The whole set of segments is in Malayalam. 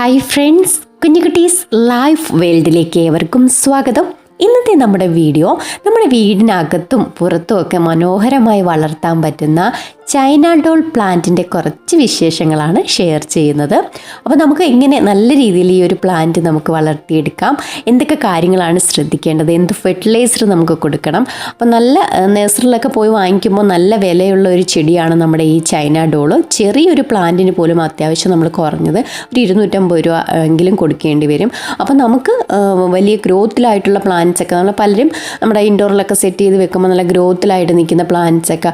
ഹായ് ഫ്രണ്ട്സ് കുഞ്ഞുകുട്ടീസ് ലൈഫ് വേൾഡിലേക്ക് ഏവർക്കും സ്വാഗതം. ഇന്നത്തെ നമ്മുടെ വീഡിയോ നമ്മുടെ വീടിനകത്തും പുറത്തും ഒക്കെ മനോഹരമായി വളർത്താൻ പറ്റുന്ന ചൈന ഡോൾ പ്ലാന്റിന്റെ കുറച്ച് വിശേഷങ്ങളാണ് ഷെയർ ചെയ്യുന്നത്. അപ്പോൾ നമുക്ക് എങ്ങനെ നല്ല രീതിയിൽ ഈ ഒരു പ്ലാന്റ് നമുക്ക് വളർത്തിയെടുക്കാം. എന്തൊക്കെ കാര്യങ്ങളാണ് ശ്രദ്ധിക്കേണ്ടത്? എന്ത് ഫെർട്ടിലൈസർ നമുക്ക് കൊടുക്കണം? അപ്പോൾ നല്ല നേഴ്സറിലൊക്കെ പോയി വാങ്ങിക്കുമ്പോൾ നല്ല വിലയുള്ള ഒരു ചെടിയാണ് നമ്മുടെ ഈ ചൈന ഡോൾ ചെറിയൊരു പ്ലാന്റിന് പോലും അത്യാവശ്യം നമ്മൾ കുറഞ്ഞത് ഒരു ഇരുന്നൂറ്റമ്പത് രൂപ എങ്കിലും കൊടുക്കേണ്ടി വരും. അപ്പോൾ നമുക്ക് വലിയ ഗ്രോത്തിലായിട്ടുള്ള പ്ലാന്റ്സ് ഒക്കെ നമ്മൾ പലരും നമ്മുടെ ഇൻഡോറിലൊക്കെ സെറ്റ് ചെയ്ത് വെക്കുമ്പോൾ നല്ല ഗ്രോത്തിലായിട്ട് നിൽക്കുന്ന പ്ലാന്റ്സ് ഒക്കെ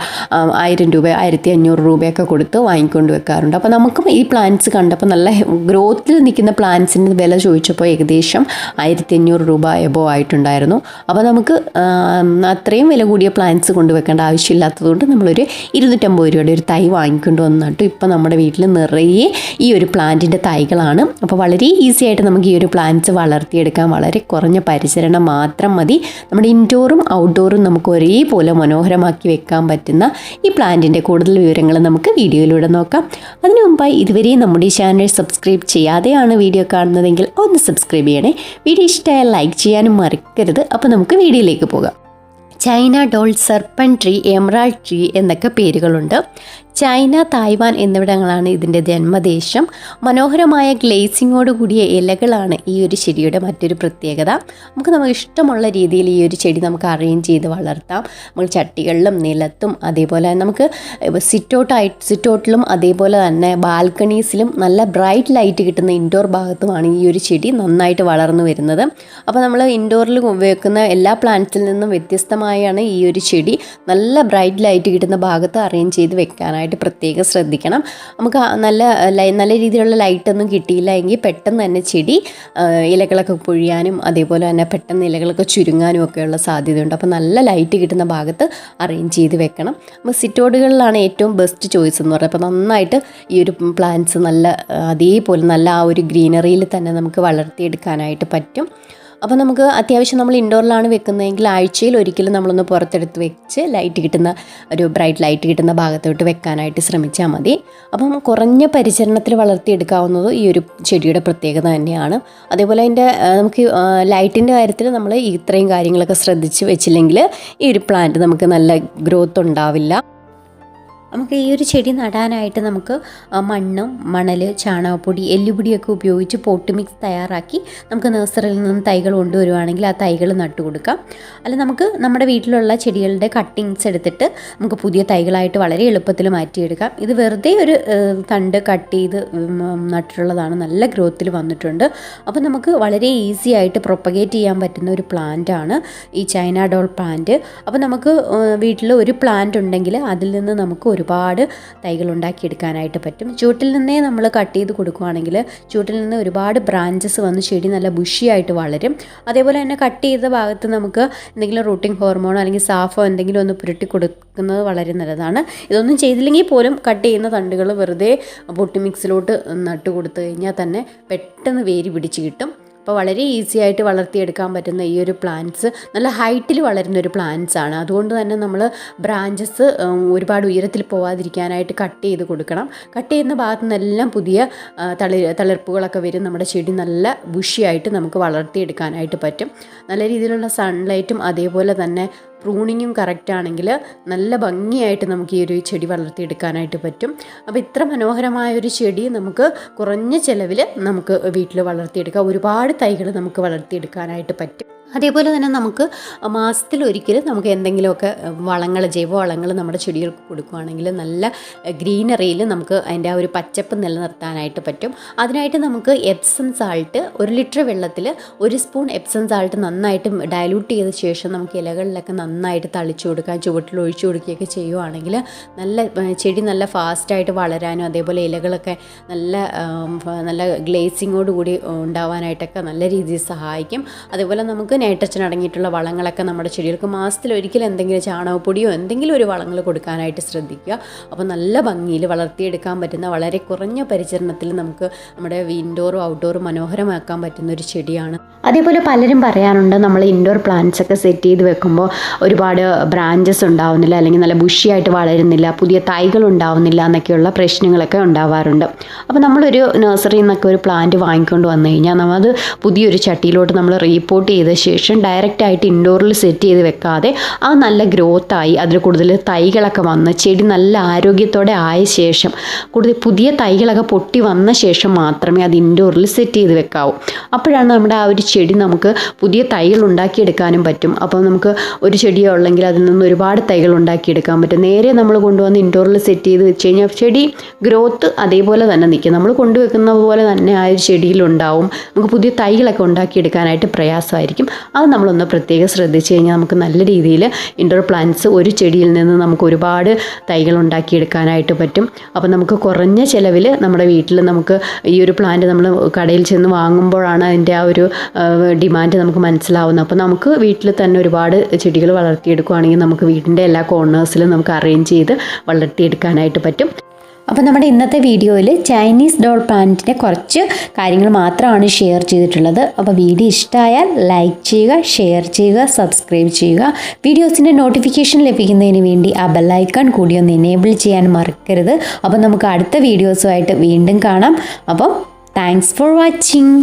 ആയിരം രൂപ ആയിരത്തി അഞ്ഞൂറ് രൂപയൊക്കെ കൊടുത്ത് വാങ്ങിക്കൊണ്ട് വെക്കാറുണ്ട്. അപ്പോൾ നമുക്കും ഈ പ്ലാന്റ്സ് കണ്ടപ്പോൾ നല്ല ഗ്രോത്തിൽ നിൽക്കുന്ന പ്ലാന്റ്സിന്റെ വില ചോദിച്ചപ്പോൾ ഏകദേശം ആയിരത്തി അഞ്ഞൂറ് രൂപ എബോ ആയിട്ടുണ്ടായിരുന്നു. അപ്പോൾ നമുക്ക് അത്രയും വില കൂടിയ പ്ലാന്റ്സ് കൊണ്ടുവെക്കേണ്ട ആവശ്യമില്ലാത്തതുകൊണ്ട് നമ്മളൊരു ഇരുന്നൂറ്റമ്പത് രൂപയുടെ ഒരു തൈ വാങ്ങിക്കൊണ്ട് വന്ന് നട്ടു ഇപ്പോൾ നമ്മുടെ വീട്ടിൽ നിറയെ ഈ ഒരു പ്ലാന്റിന്റെ തൈകളാണ്. അപ്പോൾ വളരെ ഈസി ആയിട്ട് നമുക്ക് ഈ ഒരു പ്ലാന്റ്സ് വളർത്തിയെടുക്കാൻ വളരെ കുറഞ്ഞ പരിചരണം മാത്രം മതി. നമ്മുടെ ഇൻഡോറും ഔട്ട്ഡോറും നമുക്ക് ഒരേപോലെ മനോഹരമാക്കി വെക്കാൻ പറ്റുന്ന ഈ പ്ലാന്റിന്റെ കൂടുതൽ വിവരങ്ങൾ നമുക്ക് വീഡിയോയിലൂടെ നോക്കാം. അതിനു മുമ്പായി ഇതുവരെയും നമ്മുടെ ചാനൽ സബ്സ്ക്രൈബ് ചെയ്യാതെയാണ് വീഡിയോ കാണുന്നതെങ്കിൽ ഒന്ന് സബ്സ്ക്രൈബ് ചെയ്യണേ. വീഡിയോ ഇഷ്ടമായാൽ ലൈക്ക് ചെയ്യാനും മറക്കരുത്. അപ്പോൾ നമുക്ക് വീഡിയോയിലേക്ക് പോകാം. China doll serpent tree emerald tree എന്നൊക്കെ പേരുകളുണ്ട്. ചൈന തായ്വാൻ എന്നിവിടങ്ങളാണ് ഇതിന്റെ ജന്മദേശം. മനോഹരമായ ഗ്ലേസിങ്ങോട് കൂടിയ ഇലകളാണ് ഈ ഒരു ചെടിയുടെ മറ്റൊരു പ്രത്യേകത. നമുക്ക് നമുക്ക് ഇഷ്ടമുള്ള രീതിയിൽ ഈ ഒരു ചെടി നമുക്ക് അറേഞ്ച് ചെയ്ത് വളർത്താം. നമ്മൾ ചട്ടികളിലും നിലത്തും അതേപോലെ നമുക്ക് സിറ്റൗട്ടായിട്ട് സിറ്റൗട്ടിലും അതേപോലെ തന്നെ ബാൽക്കണീസിലും നല്ല ബ്രൈറ്റ് ലൈറ്റ് കിട്ടുന്ന ഇൻഡോർ ഭാഗത്തുമാണ് ഈ ഒരു ചെടി നന്നായിട്ട് വളർന്നു വരുന്നത്. അപ്പോൾ നമ്മൾ ഇൻഡോറിൽ ഉപയോഗിക്കുന്ന എല്ലാ പ്ലാന്റ്സിൽ നിന്നും വ്യത്യസ്തമായാണ് ഈ ഒരു ചെടി. നല്ല ബ്രൈറ്റ് ലൈറ്റ് കിട്ടുന്ന ഭാഗത്ത് അറേഞ്ച് ചെയ്ത് വെക്കാനായിട്ട് പ്രത്യേകം ശ്രദ്ധിക്കണം. നമുക്ക് നല്ല ലൈ- നല്ല രീതിയിലുള്ള ലൈറ്റൊന്നും കിട്ടിയില്ല എങ്കിൽ പെട്ടെന്ന് തന്നെ ചെടി ഇലകളൊക്കെ പൊഴിയാനും അതേപോലെ തന്നെ പെട്ടെന്ന് ഇലകളൊക്കെ ചുരുങ്ങാനും ഒക്കെയുള്ള സാധ്യതയുണ്ട്. അപ്പോൾ നല്ല ലൈറ്റ് കിട്ടുന്ന ഭാഗത്ത് അറേഞ്ച് ചെയ്ത് വെക്കണം. അപ്പോൾ സിറ്റോഡുകളിലാണ് ഏറ്റവും ബെസ്റ്റ് ചോയ്സ് എന്ന് പറയുന്നത്. അപ്പോൾ നന്നായിട്ട് ഈ ഒരു പ്ലാന്റ്സ് നല്ല അതേപോലെ നല്ല ആ ഒരു ഗ്രീനറിയിൽ തന്നെ നമുക്ക് വളർത്തിയെടുക്കാനായിട്ട് പറ്റും. അപ്പോൾ നമുക്ക് അത്യാവശ്യം നമ്മൾ ഇൻഡോറിലാണ് വെക്കുന്നതെങ്കിൽ ആഴ്ചയിൽ ഒരിക്കലും നമ്മളൊന്ന് പുറത്തെടുത്ത് വെച്ച് ലൈറ്റ് കിട്ടുന്ന ഒരു ബ്രൈറ്റ് ലൈറ്റ് കിട്ടുന്ന ഭാഗത്തോട്ട് വെക്കാനായിട്ട് ശ്രമിച്ചാൽ മതി. അപ്പം കുറഞ്ഞ പരിചരണത്തിൽ വളർത്തിയെടുക്കാവുന്നത് ഈ ഒരു ചെടിയുടെ പ്രത്യേകത തന്നെയാണ്. അതേപോലെ അതിന്റെ നമുക്ക് ലൈറ്റിന്റെ കാര്യത്തിൽ നമ്മൾ ഇത്രയും കാര്യങ്ങളൊക്കെ ശ്രദ്ധിച്ച് വെച്ചില്ലെങ്കിൽ ഈ ഒരു പ്ലാന്റ് നമുക്ക് നല്ല ഗ്രോത്ത് ഉണ്ടാവില്ല. നമുക്ക് ഈ ഒരു ചെടി നടാനായിട്ട് നമുക്ക് മണ്ണും മണൽ ചാണകപ്പൊടി എല്ലുപൊടിയൊക്കെ ഉപയോഗിച്ച് പോട്ട് മിക്സ് തയ്യാറാക്കി നമുക്ക് നഴ്സറിയിൽ നിന്ന് തൈകൾ കൊണ്ടുവരുവാണെങ്കിൽ ആ തൈകൾ നട്ടു കൊടുക്കാം. അല്ല നമുക്ക് നമ്മുടെ വീട്ടിലുള്ള ചെടികളുടെ കട്ടിങ്സ് എടുത്തിട്ട് നമുക്ക് പുതിയ തൈകളായിട്ട് വളരെ എളുപ്പത്തിൽ മാറ്റിയെടുക്കാം. ഇത് വെറുതെ ഒരു തണ്ട് കട്ട് ചെയ്ത് നട്ടിട്ടുള്ളതാണ്. നല്ല ഗ്രോത്തിൽ വന്നിട്ടുണ്ട്. അപ്പോൾ നമുക്ക് വളരെ ഈസി ആയിട്ട് പ്രൊപ്പഗേറ്റ് ചെയ്യാൻ പറ്റുന്ന ഒരു പ്ലാന്റ് ആണ് ഈ ചൈന ഡോൾ പ്ലാന്റ്. അപ്പോൾ നമുക്ക് വീട്ടിൽ ഒരു പ്ലാന്റ് ഉണ്ടെങ്കിൽ അതിൽ നിന്ന് നമുക്ക് ഒരുപാട് തൈകൾ ഉണ്ടാക്കിയെടുക്കാനായിട്ട് പറ്റും. ചൂട്ടിൽ നിന്നേ നമ്മൾ കട്ട് ചെയ്ത് കൊടുക്കുകയാണെങ്കിൽ ചൂട്ടിൽ നിന്ന് ഒരുപാട് ബ്രാഞ്ചസ് വന്ന് ചെടി നല്ല ബുഷിയായിട്ട് വളരും. അതേപോലെ തന്നെ കട്ട് ചെയ്ത ഭാഗത്ത് നമുക്ക് എന്തെങ്കിലും റൂട്ടിംഗ് ഹോർമോണോ അല്ലെങ്കിൽ സാഫോ എന്തെങ്കിലും ഒന്ന് പുരട്ടി കൊടുക്കുന്നത് വളരെ നല്ലതാണ്. ഇതൊന്നും ചെയ്തില്ലെങ്കിൽ പോലും കട്ട് ചെയ്യുന്ന തണ്ടുകൾ വെറുതെ പൊട്ടി മിക്സിലോട്ട് നട്ട് കൊടുത്തു കഴിഞ്ഞാൽ തന്നെ പെട്ടെന്ന് വേര് പിടിച്ച് കിട്ടും. അപ്പോൾ വളരെ ഈസി ആയിട്ട് വളർത്തിയെടുക്കാൻ പറ്റുന്ന ഈ ഒരു പ്ലാന്റ്സ് നല്ല ഹൈറ്റിൽ വളരുന്ന ഒരു പ്ലാന്റ്സ് ആണ്. അതുകൊണ്ട് തന്നെ നമ്മൾ ബ്രാഞ്ചസ് ഒരുപാട് ഉയരത്തിൽ പോവാതിരിക്കാനായിട്ട് കട്ട് ചെയ്ത് കൊടുക്കണം. കട്ട് ചെയ്യുന്ന ഭാഗത്തു നിന്നെല്ലാം പുതിയ തളി തളിർപ്പുകളൊക്കെ വരും. നമ്മുടെ ചെടി നല്ല ബുഷിയായിട്ട് നമുക്ക് വളർത്തിയെടുക്കാനായിട്ട് പറ്റും. നല്ല രീതിയിലുള്ള സൺലൈറ്റും അതേപോലെ തന്നെ പ്രൂണിങ്ങും കറക്റ്റ് ആണെങ്കിൽ നല്ല ഭംഗിയായിട്ട് നമുക്ക് ഈ ഒരു ചെടി വളർത്തിയെടുക്കാനായിട്ട് പറ്റും. അപ്പോൾ ഇത്ര മനോഹരമായ ഒരു ചെടി നമുക്ക് കുറഞ്ഞ ചിലവിൽ നമുക്ക് വീട്ടിൽ വളർത്തിയെടുക്കാം. ഒരുപാട് തൈകൾ നമുക്ക് വളർത്തിയെടുക്കാനായിട്ട് പറ്റും. അതേപോലെ തന്നെ നമുക്ക് മാസത്തിൽ ഒരിക്കൽ നമുക്ക് എന്തെങ്കിലുമൊക്കെ വളങ്ങൾ ജൈവ വളങ്ങൾ നമ്മുടെ ചെടികൾക്ക് കൊടുക്കുകയാണെങ്കിൽ നല്ല ഗ്രീനറിയിൽ നമുക്ക് അതിന്റെ ആ ഒരു പച്ചപ്പ് നിലനിർത്താനായിട്ട് പറ്റും. അതിനായിട്ട് നമുക്ക് എപ്സം സാൾട്ട് ഒരു ലിറ്റർ വെള്ളത്തിൽ ഒരു സ്പൂൺ എപ്സം സാൾട്ട് നന്നായിട്ട് ഡയലൂട്ട് ചെയ്ത ശേഷം നമുക്ക് ഇലകളിലൊക്കെ നന്നായിട്ട് തളിച്ചു കൊടുക്കാൻ ചുവട്ടിൽ ഒഴിച്ചു കൊടുക്കുകയൊക്കെ ചെയ്യുവാണെങ്കിൽ നല്ല ചെടി നല്ല ഫാസ്റ്റായിട്ട് വളരാനും അതേപോലെ ഇലകളൊക്കെ നല്ല നല്ല ഗ്ലേസിങ്ങോട് കൂടി ഉണ്ടാവാനായിട്ടൊക്കെ നല്ല രീതിയിൽ സഹായിക്കും. അതേപോലെ നമുക്ക് നൈട്രജൻ അടങ്ങിയിട്ടുള്ള വളങ്ങളൊക്കെ നമ്മുടെ ചെടികൾക്ക് മാസത്തിൽ ഒരിക്കൽ എന്തെങ്കിലും ചാണകപ്പൊടിയോ എന്തെങ്കിലും ഒരു വളങ്ങൾ കൊടുക്കാനായിട്ട് ശ്രദ്ധിക്കുക. അപ്പോൾ നല്ല ഭംഗിയിൽ വളർത്തിയെടുക്കാൻ പറ്റുന്ന വളരെ കുറഞ്ഞ പരിചരണത്തിൽ നമുക്ക് നമ്മുടെ ഇൻഡോറും ഔട്ട്ഡോറും മനോഹരമാക്കാൻ പറ്റുന്ന ഒരു ചെടിയാണ്. അതേപോലെ പലരും പറയാറുണ്ട് നമ്മൾ ഇൻഡോർ പ്ലാന്റ്സ് ഒക്കെ സെറ്റ് ചെയ്ത് വെക്കുമ്പോൾ ഒരുപാട് ബ്രാഞ്ചസ് ഉണ്ടാവുന്നില്ല അല്ലെങ്കിൽ നല്ല ബുഷിയായിട്ട് വളരുന്നില്ല പുതിയ തൈകൾ ഉണ്ടാവുന്നില്ല എന്നൊക്കെയുള്ള പ്രശ്നങ്ങളൊക്കെ ഉണ്ടാവാറുണ്ട്. അപ്പോൾ നമ്മളൊരു നഴ്സറിയിൽ നിന്നൊക്കെ ഒരു പ്ലാന്റ് വാങ്ങിക്കൊണ്ട് വന്നു കഴിഞ്ഞാൽ നമ്മളത് പുതിയൊരു ചട്ടിയിലോട്ട് നമ്മൾ റീപോർട്ട് ചെയ്ത ശേഷം ഡയറക്റ്റായിട്ട് ഇൻഡോറിൽ സെറ്റ് ചെയ്ത് വെക്കാതെ ആ നല്ല ഗ്രോത്തായി അതിൽ കൂടുതൽ തൈകളൊക്കെ വന്ന് ചെടി നല്ല ആരോഗ്യത്തോടെ ആയ ശേഷം കൂടുതൽ പുതിയ തൈകളൊക്കെ പൊട്ടി വന്ന ശേഷം മാത്രമേ അത് ഇൻഡോറിൽ സെറ്റ് ചെയ്ത് വെക്കാവൂ. അപ്പോഴാണ് നമ്മുടെ ആ ഒരു ചെടി നമുക്ക് പുതിയ തൈകൾ ഉണ്ടാക്കിയെടുക്കാനും പറ്റും. അപ്പോൾ നമുക്ക് ഒരു ചെടിയോ ഉള്ളെങ്കിൽ അതിൽ നിന്ന് ഒരുപാട് തൈകൾ ഉണ്ടാക്കിയെടുക്കാൻ പറ്റും. നേരെ നമ്മൾ കൊണ്ടുവന്ന് ഇൻഡോറിൽ സെറ്റ് ചെയ്ത് വെച്ച് കഴിഞ്ഞാൽ ചെടി ഗ്രോത്ത് അതേപോലെ തന്നെ നിൽക്കും. നമ്മൾ കൊണ്ടുവെക്കുന്ന പോലെ തന്നെ ആ ഒരു ചെടിയിലുണ്ടാവും. നമുക്ക് പുതിയ തൈകളൊക്കെ ഉണ്ടാക്കിയെടുക്കാനായിട്ട് പ്രയാസമായിരിക്കും. അത് നമ്മളൊന്ന് പ്രത്യേകം ശ്രദ്ധിച്ച് കഴിഞ്ഞാൽ നമുക്ക് നല്ല രീതിയിൽ ഇൻഡോർ പ്ലാന്റ്സ് ഒരു ചെടിയിൽ നിന്ന് നമുക്ക് ഒരുപാട് തൈകൾ ഉണ്ടാക്കിയെടുക്കാനായിട്ട് പറ്റും. അപ്പോൾ നമുക്ക് കുറഞ്ഞ ചിലവിൽ നമ്മുടെ വീട്ടിൽ നമുക്ക് ഈ ഒരു പ്ലാന്റ് നമ്മൾ കടയിൽ ചെന്ന് വാങ്ങുമ്പോഴാണ് അതിന്റെ ആ ഒരു ഡിമാൻഡ് നമുക്ക് മനസ്സിലാവുന്നത്. അപ്പോൾ നമുക്ക് വീട്ടിൽ തന്നെ ഒരുപാട് ചെടികൾ വളർത്തിയെടുക്കുകയാണെങ്കിൽ നമുക്ക് വീടിന്റെ എല്ലാ കോർണേഴ്സിലും നമുക്ക് അറേഞ്ച് ചെയ്ത് വളർത്തിയെടുക്കാനായിട്ട് പറ്റും. അപ്പോൾ നമ്മുടെ ഇന്നത്തെ വീഡിയോയിൽ ചൈനീസ് ഡോൾ പ്ലാന്റിന്റെ കുറച്ച് കാര്യങ്ങൾ മാത്രമാണ് ഷെയർ ചെയ്തിട്ടുള്ളത്. അപ്പോൾ വീഡിയോ ഇഷ്ടമായാൽ ലൈക്ക് ചെയ്യുക ഷെയർ ചെയ്യുക സബ്സ്ക്രൈബ് ചെയ്യുക. വീഡിയോസിന്റെ നോട്ടിഫിക്കേഷൻ ലഭിക്കുന്നതിന് വേണ്ടി ആ ബെല്ലൈക്കൺ കൂടി ഒന്ന് എനേബിൾ ചെയ്യാൻ മറക്കരുത്. അപ്പോൾ നമുക്ക് അടുത്ത വീഡിയോസുമായിട്ട് വീണ്ടും കാണാം. അപ്പം താങ്ക്സ് ഫോർ വാച്ചിങ്